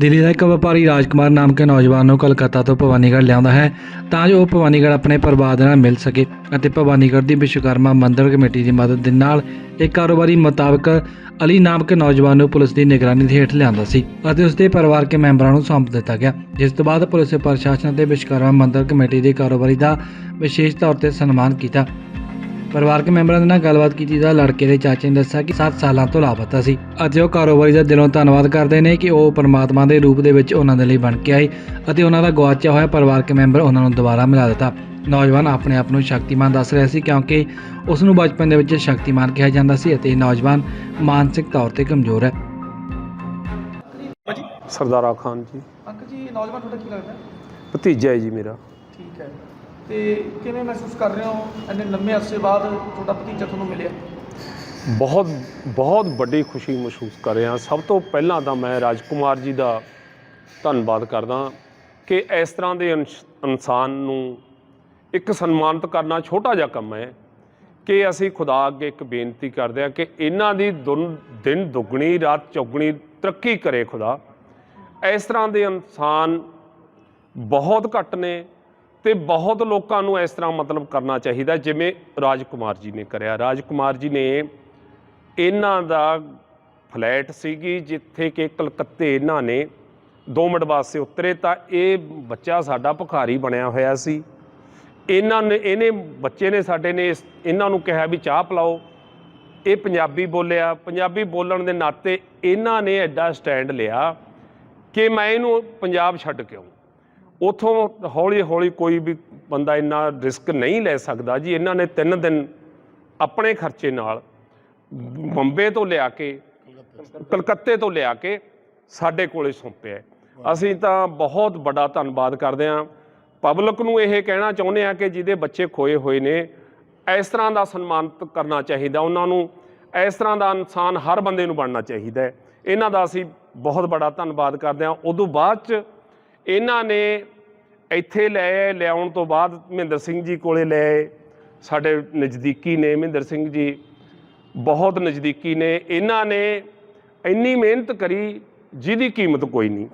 ਦਿੱਲੀ ਦਾ ਇੱਕ ਵਪਾਰੀ ਰਾਜਕੁਮਾਰ ਨਾਮ ਕੇ ਨੌਜਵਾਨ ਨੂੰ ਕਲਕੱਤਾ ਤੋਂ ਭਵਾਨੀਗੜ੍ਹ ਲਿਆਉਂਦਾ ਹੈ, ਤਾਂ ਜੋ ਉਹ ਭਵਾਨੀਗੜ੍ਹ ਆਪਣੇ ਪਰਿਵਾਰ ਦੇ ਨਾਲ ਮਿਲ ਸਕੇ ਅਤੇ ਭਵਾਨੀਗੜ੍ਹ ਦੀ ਵਿਸ਼ਵਕਰਮਾ ਮੰਦਿਰ ਕਮੇਟੀ ਦੀ ਮਦਦ ਦੇ ਨਾਲ ਇੱਕ ਕਾਰੋਬਾਰੀ ਮੁਤਾਬਕ ਅਲੀ ਨਾਮ ਕੇ ਨੌਜਵਾਨ ਨੂੰ ਪੁਲਿਸ ਦੀ ਨਿਗਰਾਨੀ ਦੇ ਹੇਠ ਲਿਆਂਦਾ ਸੀ ਅਤੇ ਉਸ ਦੇ ਪਰਿਵਾਰਕ ਮੈਂਬਰਾਂ ਨੂੰ ਸੌਂਪ ਦਿੱਤਾ ਗਿਆ। ਜਿਸ ਤੋਂ ਬਾਅਦ ਪੁਲਿਸ ਪ੍ਰਸ਼ਾਸਨ ਅਤੇ ਵਿਸ਼ਵਕਰਮਾ ਮੰਦਿਰ ਕਮੇਟੀ ਦੇ ਕਾਰੋਬਾਰੀ ਦਾ ਵਿਸ਼ੇਸ਼ ਤੌਰ ਤੇ ਸਨਮਾਨ ਕੀਤਾ। ਪਰਿਵਾਰਕ ਮੈਂਬਰਾਂ ਦੇ ਨਾਲ ਗੱਲਬਾਤ ਕੀਤੀ ਤਾਂ ਲੜਕੇ ਦੇ ਚਾਚੇ ਨੇ ਦੱਸਿਆ ਕਿ 7 ਸਾਲਾਂ ਤੋਂ ਲਾਪਤਾ ਸੀ ਅਤੇ ਉਹ ਕਾਰੋਬਾਰੀ ਦਾ ਦਿਲੋਂ ਧੰਨਵਾਦ ਕਰਦੇ ਨੇ ਕਿ ਉਹ ਪਰਮਾਤਮਾ ਦੇ ਰੂਪ ਦੇ ਵਿੱਚ ਉਹਨਾਂ ਦੇ ਲਈ ਬਣ ਕੇ ਆਏ ਅਤੇ ਉਹਨਾਂ ਦਾ ਗਵਾਚਿਆ ਹੋਇਆ ਪਰਿਵਾਰਕ ਮੈਂਬਰ ਉਹਨਾਂ ਨੂੰ ਦੁਬਾਰਾ ਮਿਲਾ ਦਿੱਤਾ। ਨੌਜਵਾਨ ਆਪਣੇ ਆਪ ਨੂੰ ਸ਼ਕਤੀਮਾਨ ਦੱਸ ਰਿਹਾ ਸੀ ਕਿਉਂਕਿ ਉਸ ਨੂੰ ਬਚਪਨ ਦੇ ਵਿੱਚ ਸ਼ਕਤੀਮਾਨ ਕਿਹਾ ਜਾਂਦਾ ਸੀ ਅਤੇ ਇਹ ਨੌਜਵਾਨ ਮਾਨਸਿਕ ਤੌਰ ਤੇ ਕਮਜ਼ੋਰ ਹੈ। ਸਰਦਾਰਾ ਖਾਨ ਜੀ। ਅੰਕਲ ਜੀ ਨੌਜਵਾਨ ਤੁਹਾਡਾ ਕੀ ਲੱਗਦਾ? ਭਤੀਜਾ ਹੈ ਜੀ ਮੇਰਾ। ਠੀਕ ਹੈ। ਤੇ ਕਿਵੇਂ ਮਹਿਸੂਸ ਕਰ ਰਹੇ ਹੋ? ਇੰਨੇ ਲੰਮੇ ਅਰਸੇ ਬਾਅਦ ਤੁਹਾਡਾ ਭਤੀਜਾ ਤੁਹਾਨੂੰ ਮਿਲਿਆ। ਬਹੁਤ ਬਹੁਤ ਵੱਡੀ ਖੁਸ਼ੀ ਮਹਿਸੂਸ ਕਰ ਰਿਹਾ। ਸਭ ਤੋਂ ਪਹਿਲਾਂ ਤਾਂ ਮੈਂ ਰਾਜਕੁਮਾਰ ਜੀ ਦਾ ਧੰਨਵਾਦ ਕਰਦਾ ਕਿ ਇਸ ਤਰ੍ਹਾਂ ਦੇ ਇਨਸ- ਇਨਸਾਨ ਨੂੰ ਇੱਕ ਸਨਮਾਨਿਤ ਕਰਨਾ ਛੋਟਾ ਜਿਹਾ ਕੰਮ ਹੈ ਕਿ ਅਸੀਂ ਖੁਦਾ ਅੱਗੇ ਇੱਕ ਬੇਨਤੀ ਕਰਦੇ ਹਾਂ ਕਿ ਇਹਨਾਂ ਦੀ ਦੁਨ- ਦਿਨ ਦੁੱਗਣੀ, ਰਾਤ ਚੌਗਣੀ ਤਰੱਕੀ ਕਰੇ ਖੁਦਾ। ਇਸ ਤਰ੍ਹਾਂ ਦੇ ਇਨਸਾਨ ਬਹੁਤ ਘੱਟ ਨੇ। ਤੇ ਬਹੁਤ ਲੋਕਾਂ ਨੂੰ ਇਸ ਤਰ੍ਹਾਂ ਮਤਲਬ ਕਰਨਾ ਚਾਹੀਦਾ, ਜਿਵੇਂ ਰਾਜਕੁਮਾਰ ਜੀ ਨੇ ਕਰਿਆ। ਰਾਜਕੁਮਾਰ ਜੀ ਨੇ ਇਹਨਾਂ ਦਾ ਫਲੈਟ ਸੀਗੀ, ਜਿੱਥੇ ਕਿ ਕਲਕੱਤੇ ਇਹਨਾਂ ਨੇ 2 ਮਿੰਟ ਵਾਸਤੇ ਉਤਰੇ ਤਾਂ ਇਹ ਬੱਚਾ ਸਾਡਾ ਭੁਖਾਰੀ ਬਣਿਆ ਹੋਇਆ ਸੀ। ਇਹਨਾਂ ਨੇ, ਇਹਨੇ ਬੱਚੇ ਨੇ ਸਾਡੇ ਨੇ ਇਸ- ਇਹਨਾਂ ਨੂੰ ਕਿਹਾ ਵੀ ਚਾਹ ਪਿਲਾਓ। ਇਹ ਪੰਜਾਬੀ ਬੋਲਿਆ। ਪੰਜਾਬੀ ਬੋਲਣ ਦੇ ਨਾਤੇ ਇਹਨਾਂ ਨੇ ਐਡਾ ਸਟੈਂਡ ਲਿਆ ਕਿ ਮੈਂ ਇਹਨੂੰ ਪੰਜਾਬ ਛੱਡ ਕੇ ਆਉਂ ਉਥੋਂ ਹੌਲੀ ਹੌਲੀ ਕੋਈ ਵੀ ਬੰਦਾ ਇੰਨਾ ਰਿਸਕ ਨਹੀਂ ਲੈ ਸਕਦਾ ਜੀ। ਇਹਨਾਂ ਨੇ ਤਿੰਨ ਦਿਨ ਆਪਣੇ ਖਰਚੇ ਨਾਲ ਬੰਬੇ ਤੋਂ ਲਿਆ ਕੇ ਕਲਕੱਤੇ ਤੋਂ ਲਿਆ ਕੇ ਸਾਡੇ ਕੋਲੇ ਸੌਂਪਿਆ। ਅਸੀਂ ਤਾਂ ਬਹੁਤ ਵੱਡਾ ਧੰਨਵਾਦ ਕਰਦੇ ਹਾਂ। ਪਬਲਿਕ ਨੂੰ ਇਹ ਕਹਿਣਾ ਚਾਹੁੰਦੇ ਆ ਕਿ ਜਿਹਦੇ ਬੱਚੇ ਖੋਏ ਹੋਏ ਨੇ ਇਸ ਤਰ੍ਹਾਂ ਦਾ ਸਨਮਾਨਿਤ ਕਰਨਾ ਚਾਹੀਦਾ ਉਹਨਾਂ ਨੂੰ ਇਸ ਤਰ੍ਹਾਂ ਦਾ ਇਨਸਾਨ ਹਰ ਬੰਦੇ ਨੂੰ ਬਣਨਾ ਚਾਹੀਦਾ ਹੈ। ਇਹਨਾਂ ਦਾ ਅਸੀਂ ਬਹੁਤ ਬੜਾ ਧੰਨਵਾਦ ਕਰਦੇ ਹਾਂ। ਉਦੋਂ ਬਾਅਦ ਚ ਇਹਨਾਂ ਨੇ ਇੱਥੇ ਲੈ ਲਿਆਉਣ ਤੋਂ ਬਾਅਦ ਮਹਿੰਦਰ ਸਿੰਘ ਜੀ ਕੋਲੇ ਲੈ ਸਾਡੇ ਨਜ਼ਦੀਕੀ ਨੇ, ਮਹਿੰਦਰ ਸਿੰਘ ਜੀ ਬਹੁਤ ਨਜ਼ਦੀਕੀ ਨੇ। ਇਹਨਾਂ ਨੇ ਇੰਨੀ ਮਿਹਨਤ ਕਰੀ, ਜਿਹਦੀ ਕੀਮਤ ਕੋਈ ਨਹੀਂ।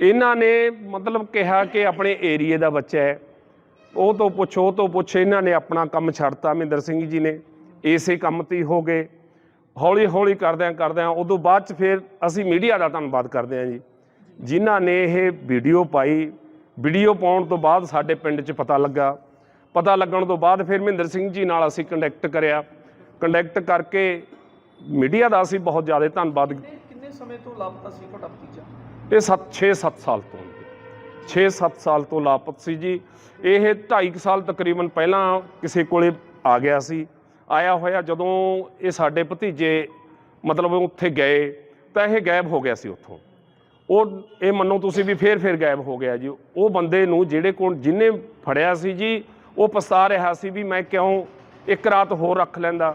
ਇਹਨਾਂ ਨੇ ਮਤਲਬ ਕਿਹਾ ਕਿ ਆਪਣੇ ਏਰੀਏ ਦਾ ਬੱਚਾ ਹੈ। ਉਹ ਤੋਂ ਪੁੱਛ, ਉਹ ਤੋਂ ਪੁੱਛ, ਇਹਨਾਂ ਨੇ ਆਪਣਾ ਕੰਮ ਛੱਡਤਾ ਮਹਿੰਦਰ ਸਿੰਘ ਜੀ ਨੇ। ਇਸੇ ਕੰਮ ਤੇ ਹੀ ਹੋ ਗਏ। ਹੌਲੀ ਹੌਲੀ ਕਰਦਿਆਂ ਕਰਦਿਆਂ ਉਦੋਂ ਬਾਅਦ ਚ ਫਿਰ ਅਸੀਂ ਮੀਡੀਆ ਦਾ ਧੰਨਵਾਦ ਕਰਦੇ ਹਾਂ ਜੀ। ਜਿਨ੍ਹਾਂ ਨੇ ਇਹ ਵੀਡੀਓ ਪਾਈ ਵੀਡੀਓ ਪਾਉਣ ਤੋਂ ਬਾਅਦ ਸਾਡੇ ਪਿੰਡ 'ਚ ਪਤਾ ਲੱਗਾ। ਪਤਾ ਲੱਗਣ ਤੋਂ ਬਾਅਦ ਫਿਰ ਮਹਿੰਦਰ ਸਿੰਘ ਜੀ ਨਾਲ ਅਸੀਂ ਕੰਟੈਕਟ ਕਰਿਆ। ਕੰਟੈਕਟ ਕਰਕੇ ਮੀਡੀਆ ਦਾ ਅਸੀਂ ਬਹੁਤ ਜ਼ਿਆਦਾ ਧੰਨਵਾਦ ਕਿੰਨੇ ਸਮੇਂ ਤੋਂ ਲਾਪਤਾ ਸੀ ਤੁਹਾਡਾ ਭਤੀਜਾ? ਇਹ 7 6-7 ਸਾਲ ਤੋਂ। 6-7 ਸਾਲ ਤੋਂ ਲਾਪਤ ਸੀ ਜੀ। ਇਹ 2.5 ਸਾਲ ਤਕਰੀਬਨ ਪਹਿਲਾਂ ਕਿਸੇ ਕੋਲੇ ਆ ਗਿਆ ਸੀ। ਆਇਆ ਹੋਇਆ ਜਦੋਂ ਇਹ ਸਾਡੇ ਭਤੀਜੇ ਮਤਲਬ ਉੱਥੇ ਗਏ ਤਾਂ ਇਹ ਗਾਇਬ ਹੋ ਗਿਆ ਸੀ ਉੱਥੋਂ। ਉਹ ਇਹ ਮੰਨੋ ਤੁਸੀਂ ਵੀ ਫੇਰ ਫੇਰ ਗਾਇਬ ਹੋ ਗਿਆ ਜੀ। ਉਹ ਬੰਦੇ ਨੂੰ ਜਿਹੜੇ ਕੋਲ ਜਿਹਨੇ ਫੜਿਆ ਸੀ ਜੀ ਉਹ ਪਛਤਾ ਰਿਹਾ ਸੀ ਵੀ ਮੈਂ ਕਿਉਂ ਇੱਕ ਰਾਤ ਹੋਰ ਰੱਖ ਲੈਂਦਾ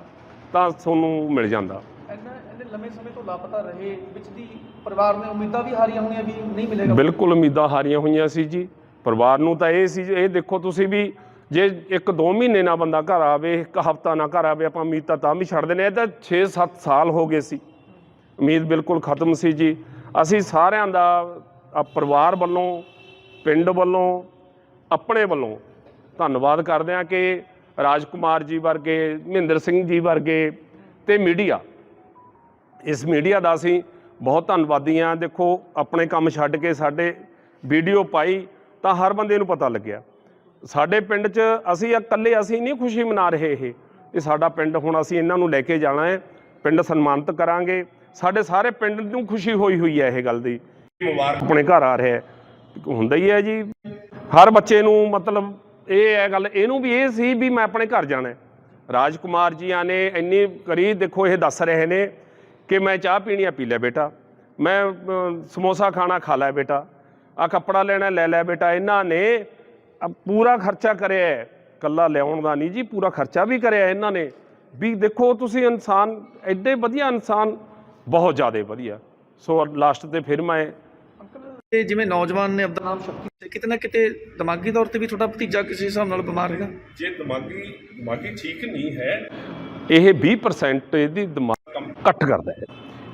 ਤਾਂ ਤੁਹਾਨੂੰ ਮਿਲ ਜਾਂਦਾ। ਇੰਨਾ ਇੰਨੇ ਲੰਮੇ ਸਮੇਂ ਤੋਂ ਲਾਪਤਾ ਰਹੇ ਵਿੱਚ ਦੀ ਪਰਿਵਾਰ ਨੇ ਉਮੀਦਾਂ ਵੀ ਹਾਰੀਆਂ ਹੋਣੀਆਂ ਵੀ ਨਹੀਂ ਮਿਲੇਗਾ। ਬਿਲਕੁਲ ਉਮੀਦਾਂ ਹਾਰੀਆਂ ਹੋਈਆਂ ਸੀ ਜੀ। ਪਰਿਵਾਰ ਨੂੰ ਤਾਂ ਇਹ ਸੀ ਇਹ ਦੇਖੋ ਤੁਸੀਂ ਵੀ ਜੇ ਇੱਕ ਦੋ ਮਹੀਨੇ ਨਾਲ ਬੰਦਾ ਘਰ ਆਵੇ ਇੱਕ ਹਫਤਾ ਨਾ ਘਰ ਆਵੇ ਆਪਾਂ ਉਮੀਦ ਤਾਂ ਤਾਂ ਵੀ ਛੱਡ ਦਿੰਦੇ ਆ ਇਹ ਤਾਂ 6-7 ਸਾਲ ਹੋ ਗਏ ਸੀ। ਉਮੀਦ ਬਿਲਕੁਲ ਖਤਮ ਸੀ ਜੀ। ਅਸੀਂ ਸਾਰਿਆਂ ਦਾ ਪਰਿਵਾਰ ਵੱਲੋਂ, ਪਿੰਡ ਵੱਲੋਂ, ਆਪਣੇ ਵੱਲੋਂ ਧੰਨਵਾਦ ਕਰਦੇ ਹਾਂ ਕਿ ਰਾਜਕੁਮਾਰ ਜੀ ਵਰਗੇ, ਮਹਿੰਦਰ ਸਿੰਘ ਜੀ ਵਰਗੇ ਤੇ ਮੀਡੀਆ। ਇਸ ਮੀਡੀਆ ਦਾ ਅਸੀਂ ਬਹੁਤ ਧੰਨਵਾਦੀ ਹਾਂ। ਦੇਖੋ, ਆਪਣੇ ਕੰਮ ਛੱਡ ਕੇ ਸਾਡੇ ਵੀਡੀਓ ਪਾਈ ਤਾਂ ਹਰ ਬੰਦੇ ਨੂੰ ਪਤਾ ਲੱਗਿਆ। ਸਾਡੇ ਪਿੰਡ 'ਚ ਅਸੀਂ ਇਕੱਲੇ ਅਸੀਂ ਨਹੀਂ ਖੁਸ਼ੀ ਮਨਾ ਰਹੇ ਇਹ। ਇਹ ਸਾਡਾ ਪਿੰਡ ਹੁਣ ਅਸੀਂ ਇਹਨਾਂ ਨੂੰ ਲੈ ਕੇ ਜਾਣਾ ਹੈ। ਪਿੰਡ ਸਨਮਾਨਿਤ ਕਰਾਂਗੇ। ਸਾਡੇ ਸਾਰੇ ਪਿੰਡ ਨੂੰ ਖੁਸ਼ੀ ਹੋਈ ਹੋਈ ਹੈ ਇਹ ਗੱਲ ਦੀ। ਮੁਬਾਰਕ ਆਪਣੇ ਘਰ ਆ ਰਿਹਾ ਹੁੰਦਾ ਹੀ ਹੈ ਜੀ। ਹਰ ਬੱਚੇ ਨੂੰ ਮਤਲਬ ਇਹ ਹੈ ਗੱਲ, ਇਹਨੂੰ ਵੀ ਇਹ ਸੀ ਵੀ ਮੈਂ ਆਪਣੇ ਘਰ ਜਾਣਾ ਹੈ। ਰਾਜਕੁਮਾਰ ਜੀਆਂ ਨੇ ਇੰਨੀ ਕਰੀ ਦੇਖੋ ਇਹ ਦੱਸ ਰਹੇ ਨੇ ਕਿ ਮੈਂ ਚਾਹ ਪੀਣੀ ਆ ਪੀ ਲੈ ਬੇਟਾ। ਮੈਂ ਸਮੋਸਾ ਖਾਣਾ ਖਾ ਲੈ ਬੇਟਾ। ਆ ਕੱਪੜਾ ਲੈਣਾ, ਲੈ ਲੈ ਬੇਟਾ। ਇਹਨਾਂ ਨੇ ਪੂਰਾ ਖਰਚਾ ਕਰਿਆ ਹੈ। ਕੱਲਾ ਲਿਆਉਣ ਦਾ ਨਹੀਂ ਜੀ, ਪੂਰਾ ਖਰਚਾ ਵੀ ਕਰਿਆ ਇਹਨਾਂ ਨੇ। ਵੀ ਦੇਖੋ ਤੁਸੀਂ ਇਨਸਾਨ, ਐਡੇ ਵਧੀਆ ਇਨਸਾਨ ਬਹੁਤ ਜ਼ਿਆਦਾ ਵਧੀਆ। ਸੋ ਲਾਸਟ ਤੇ ਫਿਰ ਮੈਂ ਇਹ ਜਿਵੇਂ ਨੌਜਵਾਨ ਨੇ ਆਪਦਾ ਨਾਮ ਸ਼ਕਤੀ ਤੇ ਕਿਤੇ ਨਾ ਕਿਤੇ ਦਿਮਾਗੀ ਤੌਰ ਤੇ ਵੀ ਤੁਹਾਡਾ ਭਤੀਜਾ ਕਿਸੇ ਹਿਸਾਬ ਨਾਲ ਬਿਮਾਰ ਹੈਗਾ? ਜੇ ਦਿਮਾਗੀ ਦਿਮਾਗੀ ਠੀਕ ਨਹੀਂ ਹੈ ਇਹ 20% ਇਹਦੀ ਦਿਮਾਗ ਘੱਟ ਕਰਦਾ ਹੈ।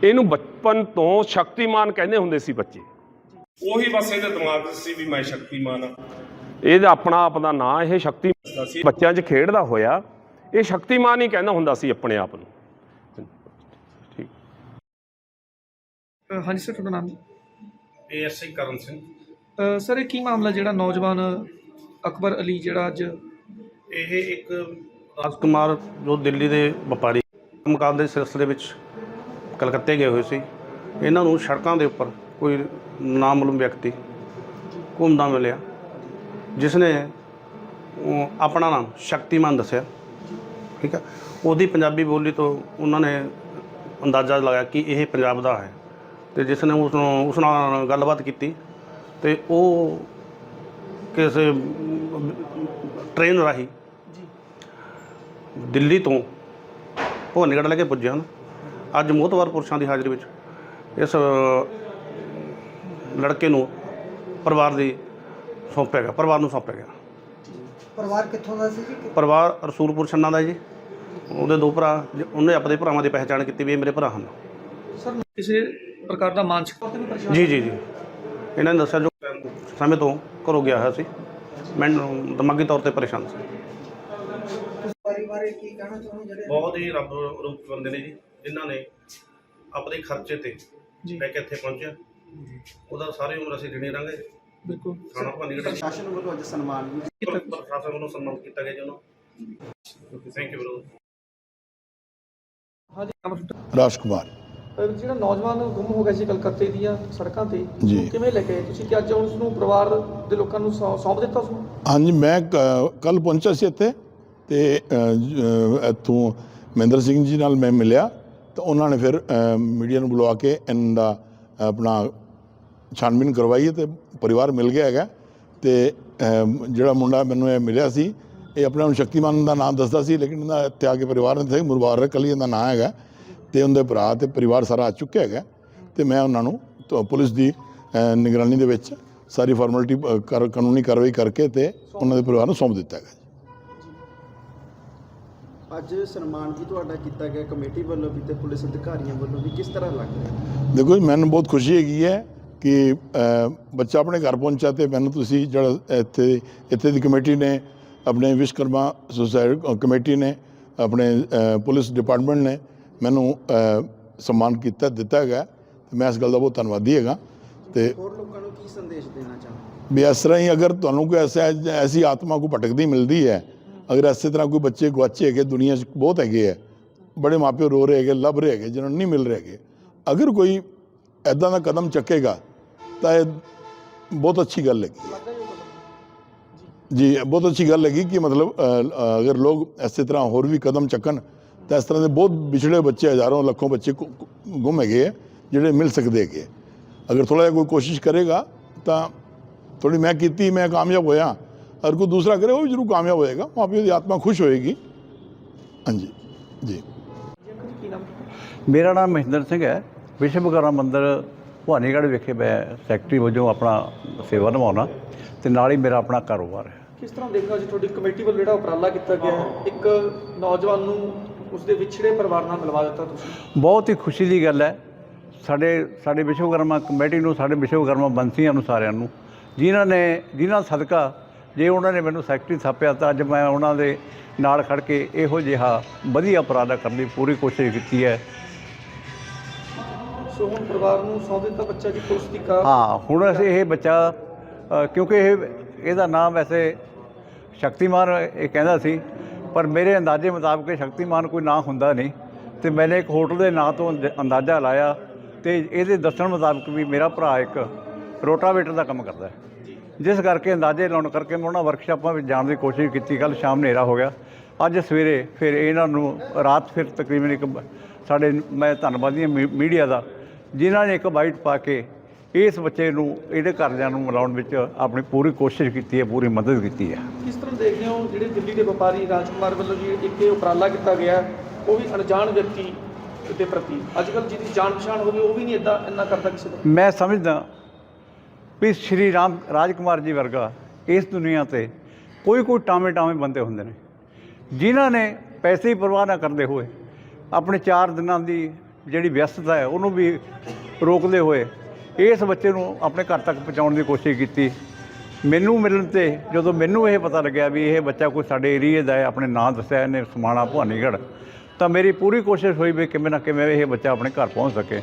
ਇਹਨੂੰ ਬਚਪਨ ਤੋਂ ਸ਼ਕਤੀਮਾਨ ਕਹਿੰਦੇ ਹੁੰਦੇ ਸੀ ਬੱਚੇ। ਉਹੀ ਬਸ ਇਹਦੇ ਦਿਮਾਗ 'ਚ ਸੀ ਵੀ ਮੈਂ ਸ਼ਕਤੀਮਾਨ ਆ ਇਹਦਾ ਆਪਣਾ ਆਪ ਦਾ ਨਾਂ ਇਹ ਸ਼ਕਤੀ ਬੱਚਿਆਂ 'ਚ ਖੇਡਦਾ ਹੋਇਆ ਇਹ ਸ਼ਕਤੀਮਾਨ ਹੀ ਕਹਿੰਦਾ ਹੁੰਦਾ ਸੀ ਆਪਣੇ ਆਪ ਨੂੰ। ਅ, ਹਾਂਜੀ ਸਰ ਤੁਹਾਡਾ ਨਾਮ? ਏਐਸਆਈ ਕਰਨ ਸਿੰਘ। ਸਰ ਇਹ ਕੀ ਮਾਮਲਾ ਜਿਹੜਾ ਨੌਜਵਾਨ ਅਕਬਰ ਅਲੀ ਜਿਹੜਾ ਅੱਜ ਇਹ ਇੱਕ ਰਾਜਕੁਮਾਰ ਜੋ ਦਿੱਲੀ ਦੇ ਵਪਾਰੀ ਮੁਕਾਮ ਦੇ ਸਿਲਸਿਲੇ ਵਿੱਚ ਕਲਕੱਤੇ ਗਏ ਹੋਏ ਸੀ। ਇਹਨਾਂ ਨੂੰ ਸੜਕਾਂ ਦੇ ਉੱਪਰ ਕੋਈ ਨਾਮਾਲੂਮ ਵਿਅਕਤੀ ਘੁੰਮਦਾ ਮਿਲਿਆ ਜਿਸ ਨੇ ਉਹ ਆਪਣਾ ਨਾਮ ਸ਼ਕਤੀਮਾਨ ਦੱਸਿਆ। ਠੀਕ ਹੈ ਉਹਦੀ ਪੰਜਾਬੀ ਬੋਲੀ ਤੋਂ ਉਹਨਾਂ ਨੇ ਅੰਦਾਜ਼ਾ ਲਗਾਇਆ ਕਿ ਇਹ ਪੰਜਾਬ ਦਾ ਹੈ। ਤੇ ਜਿਸ ਨੇ ਉਸ ਨੂੰ ਉਸ ਨਾਲ ਗੱਲਬਾਤ ਕੀਤੀ ਤੇ ਉਹ ਕਿਸੇ ਟ੍ਰੇਨ ਰਾਹੀਂ ਦਿੱਲੀ ਤੋਂ ਭਵਾਨੀਗੜ੍ਹ ਲੈ ਕੇ ਪੁੱਜੇ ਹਨ ਅੱਜ ਮੋਹਤਵਾਰ ਪੁਰਸ਼ਾਂ ਦੀ ਹਾਜ਼ਰੀ ਵਿੱਚ ਇਸ ਲੜਕੇ ਨੂੰ ਪਰਿਵਾਰ ਦੀ ਸੌਂਪਿਆ ਗਿਆ ਪਰਿਵਾਰ ਨੂੰ ਸੌਂਪਿਆ ਗਿਆ। ਪਰਿਵਾਰ ਕਿੱਥੋਂ ਦਾ ਸੀ ਜੀ? ਪਰਿਵਾਰ ਰਸੂਲਪੁਰ ਛੰਨਾ ਦਾ ਜੀ। ਉਹਦੇ ਦੋ ਭਰਾ ਜ- ਉਹਨੇ ਆਪਣੇ ਭਰਾਵਾਂ ਦੀ ਪਹਿਚਾਣ ਕੀਤੀ ਵੀ ਇਹ ਮੇਰੇ ਭਰਾ ਹਨ। ਸਰ ਕਿਸੇ ਪ੍ਰਕਾਰ ਦਾ ਮਾਨਸਿਕ ਤੌਰ ਤੇ ਵੀ ਪਰੇਸ਼ਾਨ ਜੀ ਜੀ ਜੀ। ਇਹਨਾਂ ਨੇ ਦੱਸਿਆ ਜੋ ਸਮੇਂ ਤੋਂ ਘਰੋਂ ਗਿਆ ਹੋਇਆ ਸੀ। ਮੈਂ ਦਿਮਾਗੀ ਤੌਰ ਤੇ ਪਰੇਸ਼ਾਨ ਸੀ। ਪਰਿਵਾਰ ਬਾਰੇ ਕੀ ਕਹਿਣਾ ਚਾਹੁੰਦੇ ਜਿਹੜੇ ਬਹੁਤ ਹੀ ਰੱਬ ਰੂਪ ਬੰਦੇ ਨੇ ਜੀ ਜਿਨ੍ਹਾਂ ਨੇ ਆਪਣੇ ਖਰਚੇ ਤੇ ਜੀ। ਲੈ ਕੇ ਇੱਥੇ ਪਹੁੰਚਿਆ ਉਹਦਾ ਸਾਰੀ ਉਮਰ ਅਸੀਂ ਗਿਣੀ ਰਾਂਗੇ ਬਿਲਕੁਲ। ਥਾਣਾ ਭਾਨੀਗੜ੍ਹ ਪ੍ਰਸ਼ਾਸਨ ਵੱਲੋਂ ਅੱਜ ਸਨਮਾਨ ਵੀ ਪ੍ਰਸ਼ਾਸਨ ਵੱਲੋਂ ਸਨਮਾਨਿਤ ਕੀਤਾ ਗਿਆ ਜੀ ਉਹਨੂੰ। ਥੈਂਕ ਯੂ ਤੁਹਾਡਾ? ਰਾਜ ਕੁਮਾਰ ਜਿਹੜਾ ਨੌਜਵਾਨ ਗੁੰਮ ਹੋ ਗਿਆ ਸੀ ਕਲਕੱਤੇ ਦੀਆਂ ਸੜਕਾਂ ਤੇ। ਉਹਨੂੰ ਕਿਵੇਂ ਲੈ ਕੇ ਆਏ? ਤੁਸੀਂ ਕਿ ਅੱਜ ਉਸ ਨੂੰ ਪਰਿਵਾਰ ਦੇ ਲੋਕਾਂ ਨੂੰ ਸੌਂਪ ਦਿੱਤਾ ਉਸ ਨੂੰ ਹਾਂਜੀ ਮੈਂ ਕੱਲ ਪਹੁੰਚਿਆ ਸੀ ਇੱਥੇ ਤੇ ਇੱਥੋਂ ਮਹਿੰਦਰ ਸਿੰਘ ਜੀ ਨਾਲ ਮੈਂ ਮਿਲਿਆ ਤਾਂ ਉਹਨਾਂ ਨੇ ਫਿਰ ਮੀਡੀਆ ਨੂੰ ਬੁਲਵਾ ਕੇ ਇਹਨਾਂ ਦਾ ਆਪਣਾ ਛਾਨਬੀਨ ਕਰਵਾਈ ਤੇ ਪਰਿਵਾਰ ਮਿਲ ਗਿਆ ਹੈਗਾ ਤੇ ਜਿਹੜਾ ਮੁੰਡਾ ਮੈਨੂੰ ਇਹ ਮਿਲਿਆ ਸੀ ਇਹ ਆਪਣੇ ਸ਼ਕਤੀਮਾਨ ਦਾ ਨਾਮ ਦੱਸਦਾ ਸੀ ਲੇਕਿਨ ਇਹਦਾ ਇੱਥੇ ਆ ਕੇ ਪਰਿਵਾਰ ਨੇ ਦੱਸਿਆ ਮੁਬਾਰਕ ਅਲੀ ਇਹਦਾ ਨਾਮ ਹੈਗਾ। ਤੇ ਉਹਦੇ ਭਰਾ ਤੇ ਪਰਿਵਾਰ ਸਾਰਾ ਆ ਚੁੱਕਿਆ ਹੈਗਾ। ਤੇ ਮੈਂ ਉਹਨਾਂ ਨੂੰ ਪੁਲਿਸ ਦੀ ਨਿਗਰਾਨੀ ਦੇ ਵਿੱਚ ਸਾਰੀ ਫਾਰਮੈਲਿਟੀ ਕਾਨੂੰਨੀ ਕਾਰਵਾਈ ਕਰਕੇ ਤੇ ਉਹਨਾਂ ਦੇ ਪਰਿਵਾਰ ਨੂੰ ਸੌਂਪ ਦਿੱਤਾ ਹੈਗਾ। ਅੱਜ ਸਨਮਾਨ ਵੀ ਤੁਹਾਡਾ ਕੀਤਾ ਗਿਆ ਕਮੇਟੀ ਵੱਲੋਂ ਵੀ ਤੇ ਪੁਲਿਸ ਅਧਿਕਾਰੀਆਂ ਵੱਲੋਂ ਵੀ ਕਿਸ ਤਰ੍ਹਾਂ ਲੱਗ ਰਿਹਾ? ਦੇਖੋ ਜੀ ਮੈਨੂੰ ਬਹੁਤ ਖੁਸ਼ੀ ਹੈਗੀ ਹੈ ਕਿ ਬੱਚਾ ਆਪਣੇ ਘਰ ਪਹੁੰਚਾ ਤੇ ਮੈਨੂੰ ਤੁਸੀਂ ਜਿਹੜਾ ਇੱਥੇ ਇੱਥੇ ਦੀ ਕਮੇਟੀ ਨੇ ਆਪਣੇ ਵਿਸ਼ਕਰਮਾ ਸੁਸਾਇਟੀ ਕਮੇਟੀ ਨੇ ਆਪਣੇ ਪੁਲਿਸ ਡਿਪਾਰਟਮੈਂਟ ਨੇ ਮੈਨੂੰ ਸਨਮਾਨ ਕੀਤਾ ਦਿੱਤਾ ਹੈਗਾ ਤੇ ਮੈਂ ਇਸ ਗੱਲ ਦਾ ਬਹੁਤ ਧੰਨਵਾਦੀ ਹੈਗਾ। ਤੇ ਹੋਰ ਲੋਕਾਂ ਨੂੰ ਕੀ ਸੰਦੇਸ਼ ਦੇਣਾ ਚਾਹੁੰਦੇ ਵੀ ਇਸ ਤਰ੍ਹਾਂ ਹੀ ਅਗਰ ਤੁਹਾਨੂੰ ਕੋਈ ਐਸਾ ਐਸੀ ਆਤਮਾ ਕੋ ਭਟਕਦੀ ਮਿਲਦੀ ਹੈ ਅਗਰ ਇਸੇ ਤਰ੍ਹਾਂ ਕੋਈ ਬੱਚੇ ਗਵਾਚੇ ਹੈਗੇ ਦੁਨੀਆ 'ਚ ਬਹੁਤ ਹੈਗੇ ਹੈ ਬੜੇ ਮਾਪਿਓ ਰੋ ਰਹੇ ਹੈਗੇ ਲੱਭ ਰਹੇ ਹੈਗੇ ਜਿਹਨਾਂ ਨੂੰ ਨਹੀਂ ਮਿਲ ਰਹੇ ਹੈਗੇ ਅਗਰ ਕੋਈ ਐਦਾਂ ਦਾ ਕਦਮ ਚੱਕੇਗਾ ਤਾਂ ਇਹ ਬਹੁਤ ਅੱਛੀ ਗੱਲ ਹੈਗੀ। ਜੀ ਬਹੁਤ ਅੱਛੀ ਗੱਲ ਹੈਗੀ ਕਿ ਮਤਲਬ ਅਗਰ ਲੋਕ ਇਸੇ ਤਰ੍ਹਾਂ ਹੋਰ ਵੀ ਕਦਮ ਚੱਕਣ ਤਾਂ ਇਸ ਤਰ੍ਹਾਂ ਦੇ ਬਹੁਤ ਵਿਛੜੇ ਬੱਚੇ ਹਜ਼ਾਰਾਂ ਲੱਖੋਂ ਬੱਚੇ ਗੁੰਮ ਹੈਗੇ ਹੈ ਜਿਹੜੇ ਮਿਲ ਸਕਦੇ ਹੈਗੇ ਅਗਰ ਥੋੜਾ ਜਿਹਾ ਕੋਈ ਕੋਸ਼ਿਸ਼ ਕਰੇਗਾ ਤਾਂ ਥੋੜੀ ਮੈਂ ਕੀਤੀ ਮੈਂ ਕਾਮਯਾਬ ਹੋਇਆ। ਅਗਰ ਕੋਈ ਦੂਸਰਾ ਕਰੇ ਉਹ ਵੀ ਜ਼ਰੂਰ ਕਾਮਯਾਬ ਹੋਏਗਾ। ਮਾਂ ਪਿਓ ਦੀ ਆਤਮਾ ਖੁਸ਼ ਹੋਏਗੀ। ਹਾਂਜੀ ਜੀ। ਮੇਰਾ ਨਾਮ ਮਹਿੰਦਰ ਸਿੰਘ ਹੈ। ਵਿਸ਼ਵਕਰਮਾ ਮੰਦਿਰ ਭਵਾਨੀਗੜ੍ਹ ਵਿਖੇ ਮੈਂ ਸੈਕਟਰੀ ਵਜੋਂ ਆਪਣਾ ਸੇਵਾ ਨਿਭਾਉਣਾ ਤੇ ਨਾਲ ਹੀ ਮੇਰਾ ਆਪਣਾ ਕਾਰੋਬਾਰ ਹੈ। ਕਿਸ ਤਰ੍ਹਾਂ ਦੇਖਦੇ ਹੋ ਜੀ ਤੁਹਾਡੀ ਕਮੇਟੀ ਵੱਲੋਂ ਜਿਹੜਾ ਉਪਰਾਲਾ ਕੀਤਾ ਗਿਆ ਹੈ। ਇੱਕ ਨੌਜਵਾਨ ਨੂੰ ਉਸਦੇ ਵਿਛੜੇ ਪਰਿਵਾਰ ਨਾਲ ਮਿਲਵਾ ਦਿੱਤਾ ਤੁਸੀਂ? ਬਹੁਤ ਹੀ ਖੁਸ਼ੀ ਦੀ ਗੱਲ ਹੈ। ਸਾਡੇ ਸਾਡੇ ਵਿਸ਼ਵਕਰਮਾ ਕਮੇਟੀ ਨੂੰ ਸਾਡੇ ਵਿਸ਼ਵਕਰਮਾ ਬੰਸੀਆਂ ਨੂੰ ਸਾਰਿਆਂ ਨੂੰ ਜਿਨ੍ਹਾਂ ਨੇ ਜਿਨ੍ਹਾਂ ਸਦਕਾ ਜੇ ਉਹਨਾਂ ਨੇ ਮੈਨੂੰ ਸੈਕਟਰੀ ਥਾਪਿਆ ਤਾਂ ਅੱਜ ਮੈਂ ਉਹਨਾਂ ਦੇ ਨਾਲ ਖੜ ਕੇ ਇਹੋ ਜਿਹਾ ਵਧੀਆ ਉਪਰਾਲਾ ਕਰਨ ਦੀ ਪੂਰੀ ਕੋਸ਼ਿਸ਼ ਕੀਤੀ ਹੈ। ਸੋ ਹੁਣ ਪਰਿਵਾਰ ਨੂੰ ਸੌਂਪ ਦਿੱਤਾ ਬੱਚਾ ਜੀ ਪੁਲਿਸ ਦੀ ਕਾਰ ਹਾਂ ਹੁਣ ਅਸੀਂ ਇਹ ਬੱਚਾ ਕਿਉਂਕਿ ਇਹ ਇਹਦਾ ਨਾਮ ਵੈਸੇ ਸ਼ਕਤੀਮਾਨ ਇਹ ਕਹਿੰਦਾ ਸੀ ਪਰ ਮੇਰੇ ਅੰਦਾਜ਼ੇ ਮੁਤਾਬਕ ਸ਼ਕਤੀਮਾਨ ਕੋਈ ਨਾਂ ਹੁੰਦਾ ਨਹੀਂ ਤੇ ਮੈਨੇ ਇੱਕ ਹੋਟਲ ਦੇ ਨਾਂ ਤੋਂ ਅੰਦ- ਅੰਦਾਜ਼ਾ ਲਾਇਆ ਤੇ ਇਹਦੇ ਦੱਸਣ ਮੁਤਾਬਕ ਵੀ ਮੇਰਾ ਭਰਾ ਇੱਕ ਰੋਟਾਵੇਟਰ ਦਾ ਕੰਮ ਕਰਦਾ ਹੈ। ਜਿਸ ਕਰਕੇ ਅੰਦਾਜ਼ੇ ਲਾਉਣ ਕਰਕੇ ਮੈਂ ਉਹਨਾਂ ਵਰਕਸ਼ਾਪਾਂ ਵਿੱਚ ਜਾਣ ਦੀ ਕੋਸ਼ਿਸ਼ ਕੀਤੀ। ਕੱਲ ਸ਼ਾਮ ਹਨੇਰਾ ਹੋ ਗਿਆ। ਅੱਜ ਸਵੇਰੇ ਫਿਰ ਇਹਨਾਂ ਨੂੰ ਰਾਤ ਫਿਰ ਤਕਰੀਬਨ ਇੱਕ ਬ- ਸਾਡੇ, ਮੈਂ ਧੰਨਵਾਦੀ ਹਾਂ ਮੀ- ਮੀਡੀਆ ਦਾ, ਜਿਨ੍ਹਾਂ ਨੇ ਇੱਕ ਬਾਈਟ ਪਾ ਕੇ ਇਸ ਬੱਚੇ ਨੂੰ ਇਹਦੇ ਘਰਦਿਆਂ ਨੂੰ ਮਿਲਾਉਣ ਵਿੱਚ ਆਪਣੀ ਪੂਰੀ ਕੋਸ਼ਿਸ਼ ਕੀਤੀ ਹੈ ਪੂਰੀ ਮਦਦ ਕੀਤੀ ਹੈ। ਕਿਸ ਤਰ੍ਹਾਂ ਦੇਖਦੇ ਹੋ ਜਿਹੜੇ ਦਿੱਲੀ ਦੇ ਵਪਾਰੀ ਰਾਜਕੁਮਾਰ ਵੱਲੋਂ ਜੀ ਇੱਕ ਇਹ ਉਪਰਾਲਾ ਕੀਤਾ ਗਿਆ ਹੈ, ਉਹ ਵੀ ਅਣਜਾਣ ਵਿਅਕਤੀ ਦੇ ਪ੍ਰਤੀ? ਅੱਜ ਕੱਲ੍ਹ ਜਿਹਦੀ ਜਾਣ ਪਛਾਣ ਹੋਵੇ ਉਹ ਵੀ ਨਹੀਂ ਇਦਾਂ ਇੰਨਾ ਕਰਦਾ ਕਿਸੇ ਦਾ ਮੈਂ ਸਮਝਦਾ ਵੀ ਸ਼੍ਰੀ ਰਾਮ ਰਾਜਕੁਮਾਰ ਜੀ ਵਰਗਾ ਇਸ ਦੁਨੀਆ ਤੇ ਕੋਈ ਕੋਈ ਟਾਵੇਂ ਟਾਵੇਂ ਬੰਦੇ ਹੁੰਦੇ ਨੇ ਜਿਨ੍ਹਾਂ ਨੇ ਪੈਸੇ ਦੀ ਪਰਵਾਹ ਨਾ ਕਰਦੇ ਹੋਏ ਆਪਣੇ ਚਾਰ ਦਿਨਾਂ ਦੀ ਜਿਹੜੀ ਵਿਅਸਤਤਾ ਹੈ ਉਹਨੂੰ ਵੀ ਰੋਕਦੇ ਹੋਏ ਇਸ ਬੱਚੇ ਨੂੰ ਆਪਣੇ ਘਰ ਤੱਕ ਪਹੁੰਚਾਉਣ ਦੀ ਕੋਸ਼ਿਸ਼ ਕੀਤੀ। ਮੈਨੂੰ ਮਿਲਣ ਤੇ ਜਦੋਂ ਮੈਨੂੰ ਇਹ ਪਤਾ ਲੱਗਿਆ ਵੀ ਇਹ ਬੱਚਾ ਕੋਈ ਸਾਡੇ ਏਰੀਏ ਦਾ ਹੈ, ਆਪਣੇ ਨਾਂ ਦੱਸਿਆ ਇਹਨੇ, ਸਮਾਣਾ ਭਵਾਨੀਗੜ੍ਹ, ਤਾਂ ਮੇਰੀ ਪੂਰੀ ਕੋਸ਼ਿਸ਼ ਹੋਈ ਵੀ ਕਿਵੇਂ ਨਾ ਕਿਵੇਂ ਇਹ ਬੱਚਾ ਆਪਣੇ ਘਰ ਪਹੁੰਚ ਸਕੇ।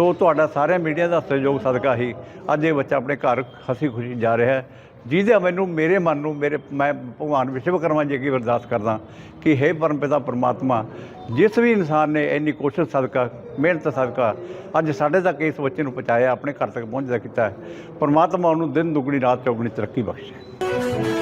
ਸੋ ਤੁਹਾਡਾ ਸਾਰਿਆਂ ਮੀਡੀਆ ਦਾ ਸਹਿਯੋਗ ਸਦਕਾ ਹੀ ਅੱਜ ਇਹ ਬੱਚਾ ਆਪਣੇ ਘਰ ਹਸੀ ਖੁਸ਼ੀ ਜਾ ਰਿਹਾ ਹੈ, ਜਿਹਦੇ ਮੈਨੂੰ ਮੇਰੇ ਮਨ ਨੂੰ, ਮੇਰੇ, ਮੈਂ ਭਗਵਾਨ ਵਿਸ਼ਵਕਰਮਾ ਜੀ ਕੀ ਅਰਦਾਸ ਕਰਦਾ ਕਿ हे ਪਰਮਪਿਤਾ ਪਰਮਾਤਮਾ, ਜਿਸ ਵੀ ਇਨਸਾਨ ਨੇ ਇੰਨੀ ਕੋਸ਼ਿਸ਼ ਸਦਕਾ, ਮਿਹਨਤ ਸਦਕਾ, ਅੱਜ ਸਾਡੇ ਤੱਕ ਇਸ ਬੱਚੇ ਨੂੰ ਪਹੁੰਚਾਇਆ, ਆਪਣੇ ਘਰ ਤੱਕ ਪਹੁੰਚਦਾ ਕੀਤਾ ਹੈ। ਪਰਮਾਤਮਾ ਉਹਨੂੰ ਦਿਨ ਦੁਗਣੀ, ਰਾਤ ਚੌਗਣੀ ਤਰੱਕੀ ਬਖਸ਼ੇ।